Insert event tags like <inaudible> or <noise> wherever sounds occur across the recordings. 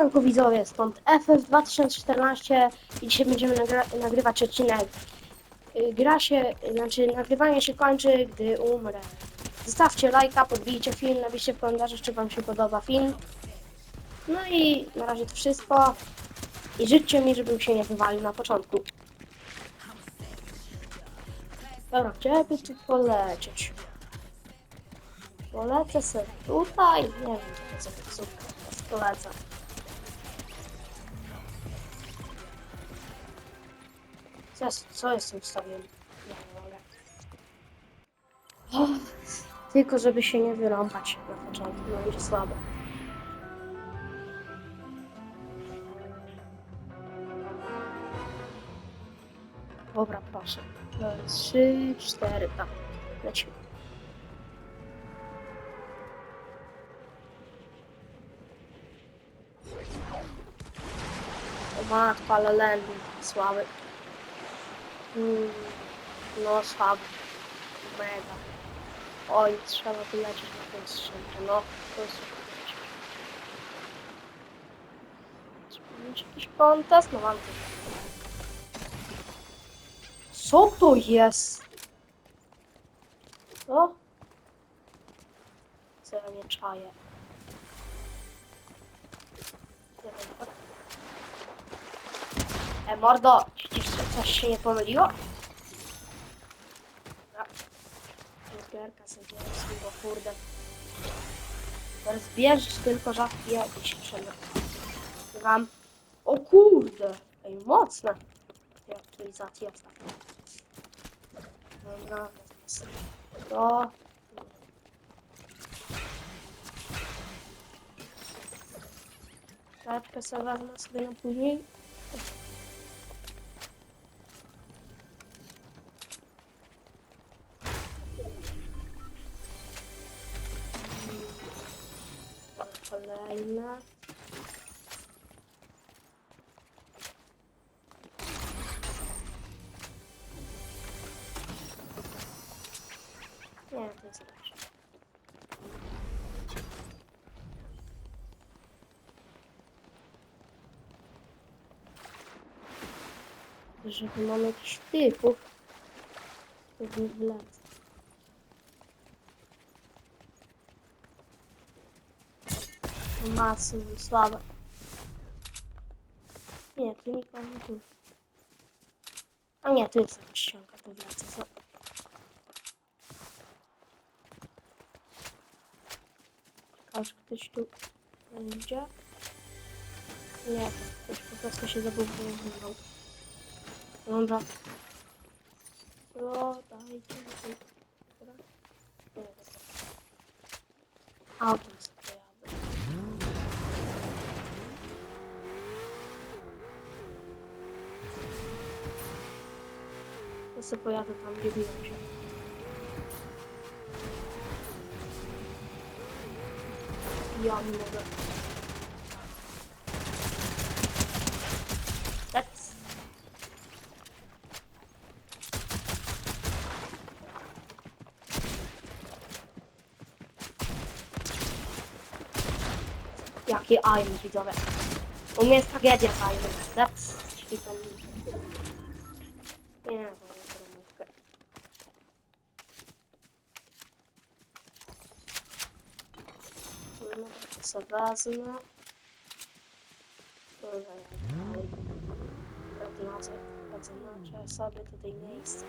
Siemanko widzowie, stąd FF2014 i dzisiaj będziemy nagra nagrywać odcinek. Y, Gra się, znaczy nagrywanie się kończy, gdy umrę. Zostawcie lajka, podbijcie film, napiszcie w czy wam się podoba film. No i na razie to wszystko. I życzcie mi, żebym się nie wywalił na początku. Dobra, by tu polecieć? Polecę sobie tutaj. Nie wiem, co to jest polecę. Co jest, co jest z tym ustawieniem? Nie mogę. O, tylko żeby się nie wyrąbać na początku, no będzie słabo. Dobra, proszę. No, Trzy, cztery, tak. Lecimy. O matko, ale landing słaby. No słaby. Mega. Oj, trzeba wylecieć na tę skrzynkę. No, to jest już. Czy jakiś kontest? No mam to. Co to jest? Co? Co ja nie czaję? Wiem, E, mordo, widzisz, że coś się nie pomyliło? Dobra. Gierka sobie bierz, bo kurde. Teraz bierzesz tylko rzadki jakiś przemysł. Wam. O kurde! Ej, mocne. Te aktualizacje ostatnio. Dobra, to... Taczkę Война. Я это знаю. Даже мама 4 не знаю. массовый, слабо. Нет, ты не буду. А нет, ты запрещен, как убраться. Кажется, ты что? Нельзя. Нет, я просто еще забыл, что он забрал. Он брал. Все, давайте. А, окей. Ja sobie pojadę tam, gdzie biłem się. Ja nie mogę. That's... Jakie iron widzowie. U mnie jest tragedia z iron. That's... Czyli tam... se wezmę. Zaznaczę sobie tutaj miejsce.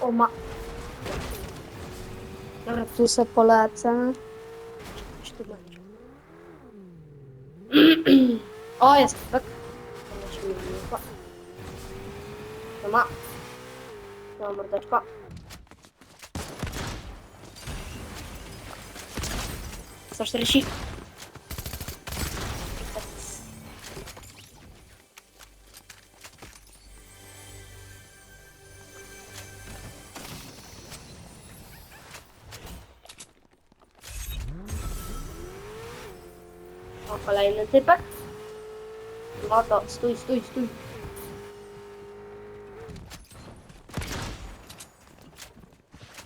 O ma... Dobra, tu se polecę. Coś tu będzie. <clears throat> o, jest tak. To ma. To ma mordeczka. 140. O, kolejny typek. No to, stój, stój, stój.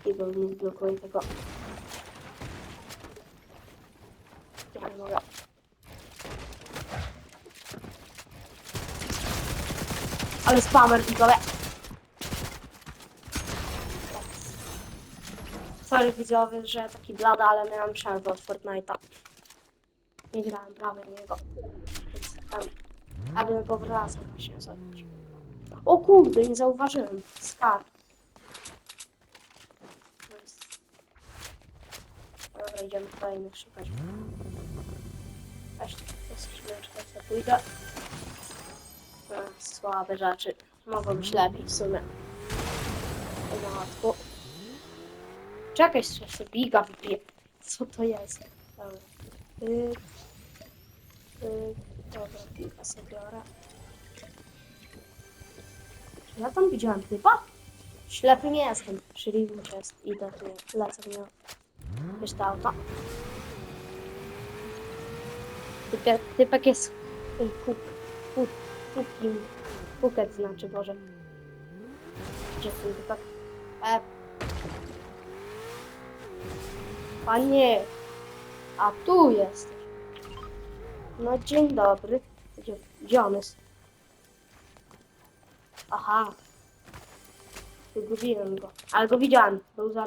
I bo mi zblokuję tego Dobra. Ale spamer widzowie. Sorry widzowie, że taki blada, ale miałam przerwę od Fortnite'a. Nie grałem prawie niego. Więc tam... Abym powracał właśnie zrobić. O kurde, nie zauważyłem. Star. Dobra, idziemy kolejnych szukać. Weź tu skrzyneczkę, co pójdę. Słabe rzeczy. Mogą być lepiej w sumie. O matku. Czekaj, jeszcze biga wypiję. Co to jest? Dobra. Y, y, dobra, biga sobie biorę. Czy ja tam widziałem typa? Ślepy nie jestem. Czyli jest. Idę tu, lecę w niego. Wiesz to auto. Typek, typek jest y, kup, kup, kukim, kuket znaczy Boże. Gdzie ten typek? E. Panie, a tu jesteś. No dzień dobry. Gdzie, gdzie on jest? Aha. Zgubiłem go. Ale go widziałem. Był za.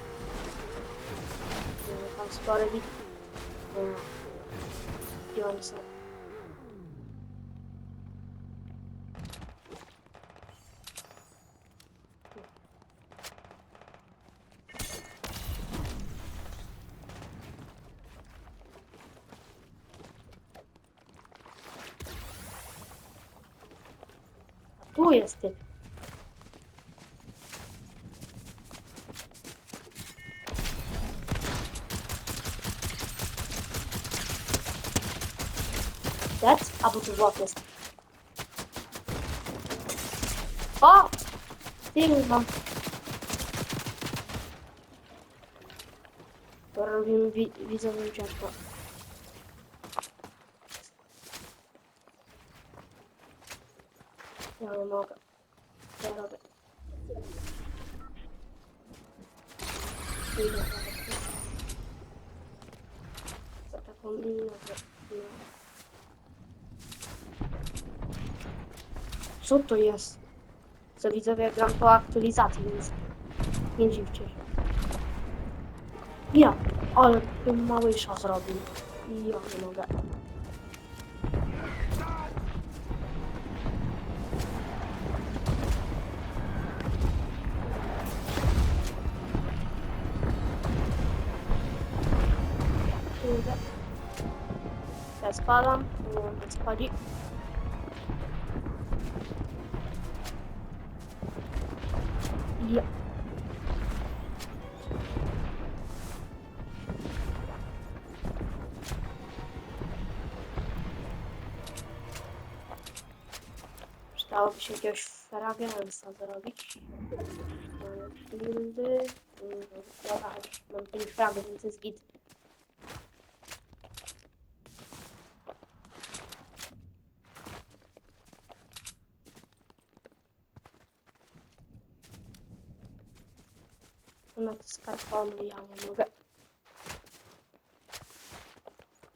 spory wid. Nie. Gdzie oni są? A tu jest ty. Dead? A bo tu złot jest. O! Ty mam. To robimy wi widzową ucieczkę. Ja nie mogę. Ja robię. Idę nawet. Za taką minę. że- nie. Co to jest? Co widzowie jak gram po aktualizacji, więc nie dziwcie się. Ja, ale bym mały szas zrobił. I ja nie mogę. Ja spalam, nie wiem, Przydałoby się jakiegoś fragiansa zrobić. E, Buildy. mm, Dobra, już mam 5 fragów, więc jest git. Na to skarpony ja nie mogę.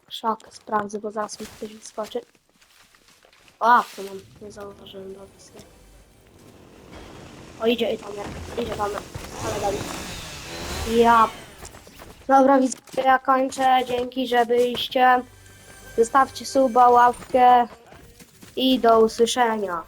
Szafkę sprawdzę, bo zaraz mi ktoś wyskoczy. A, tu mam, nie zauważyłem opisy. O, idzie i tam, idzie tam, ale dalej. Ja. Dobra, widzę, ja kończę. Dzięki, że byliście. Zostawcie suba, łapkę i do usłyszenia.